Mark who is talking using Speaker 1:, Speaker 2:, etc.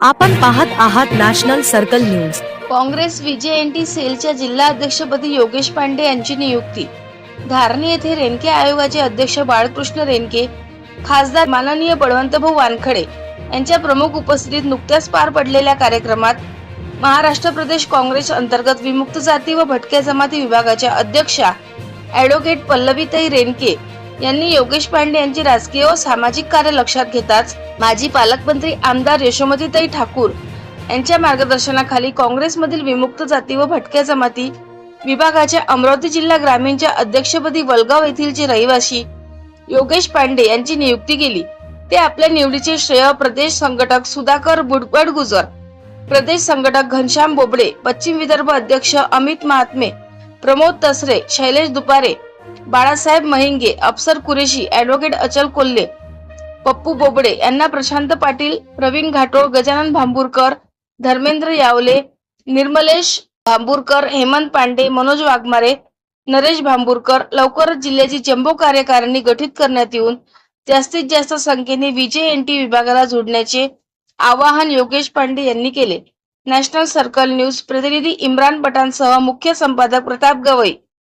Speaker 1: आपण पाहत आहात national circle news.
Speaker 2: Congress T सेलच्या जिल्हा अध्यक्षपदी योगेश पांडे यांची नियुक्ती. धारणी येथे रेणके आयोगाचे अध्यक्ष बाळकृष्ण रेणके खासदार माननीय बळवंतभाऊ वानखडे यांच्या प्रमुख उपस्थितीत नुकत्याच पार पडलेल्या कार्यक्रमात महाराष्ट्र प्रदेश काँग्रेस अंतर्गत विमुक्त जाती व भटक्या जमाती विभागाच्या अध्यक्षा ॲडव्होकेट पल्लवीताई रेणके यांनी योगेश पांडे यांची राजकीय व सामाजिक कार्य लक्षात घेताच माजी पालकमंत्री आमदार यशोमतीताई ठाकूर यांच्या मार्गदर्शनाखाली काँग्रेसमधील विमुक्त जाती व भटक्या जमाती विभागाच्या अमरावती जिल्हा ग्रामीणच्या अध्यक्षपदी वलगाव येथीलचे रहिवासी योगेश पांडे यांची नियुक्ती केली. ते आपल्या निवडीचे श्रेय प्रदेश संघटक सुधाकर बुडबडगुजर प्रदेश संघटक घनश्याम बोबडे पश्चिम विदर्भ अध्यक्ष अमित महात्मे प्रमोद तसरे शैलेश दुपारे बाळासाहेब महिंगे अफसर कुरेशी ऍडव्होकेट अचल कोल्हे पप्पू बोबडे यांना प्रशांत पाटील प्रवीण घाटोळ गजानन भांबूरकर धर्मेंद्र यावले निर्मलेश भांबूरकर हेमंत पांडे मनोज वाघमारे नरेश भांबूरकर लवकरच जिल्ह्याची जम्बो कार्यकारिणी गठीत करण्यात येऊन जास्तीत जास्त संख्येने विजय एनटी विभागाला जोडण्याचे आवाहन योगेश पांडे यांनी केले. नॅशनल सर्कल न्यूज प्रतिनिधी इम्रान पटांसह मुख्य संपादक प्रताप गवई